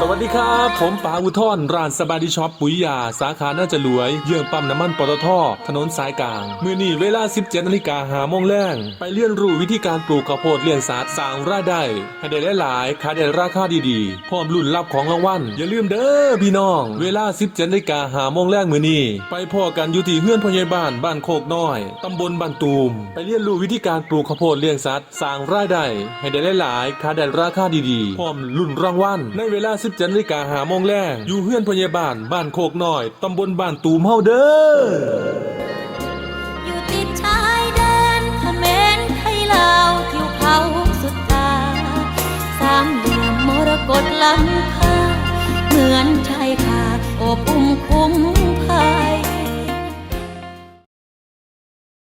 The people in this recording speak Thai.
สวัสดีครับ ผมปาอุทอนร้านสบายดีช็อปปุ๋ยยา สาขาน่าจะรวย เยื่องปั๊มน้ำมันปตทถนนสายกลาง มือนี่เวลา 17นาฬิกาหาโมงแรงไปเรียนรู้วิธีการปลูกข้าวโพดเลี้ยงสัตว์สร้างรายได้ให้ได้หลายๆขายได้ราคาดีๆ พร้อมรุ่นรับของรางวัลอย่าลืมเด้อพี่น้อง เวลา 17นาฬิกาหาโมงแรงมือนี่ไปพ่อกันอยู่ที่เฮือนพยาบาลบ้านโคกน้อยตำบลบ้านตูม ไปเรียนรู้วิธีการปลูกข้าวโพดเลี้ยงสัตว์สร้างรายได้ให้ได้หลายๆขายได้ราคาดีๆพร้อมรุ่นรางวัลในเวลา17นาฬิกาหาโมงแรงอยู่เฮือนพยาบาลบ้านโคกน้อย ตำบลบ้านตูมเฮาเด้ออยู่ติดลาวทิวเขาสุดตาสามเหลี่ยมมรกตล้ำค่าเหมือนชา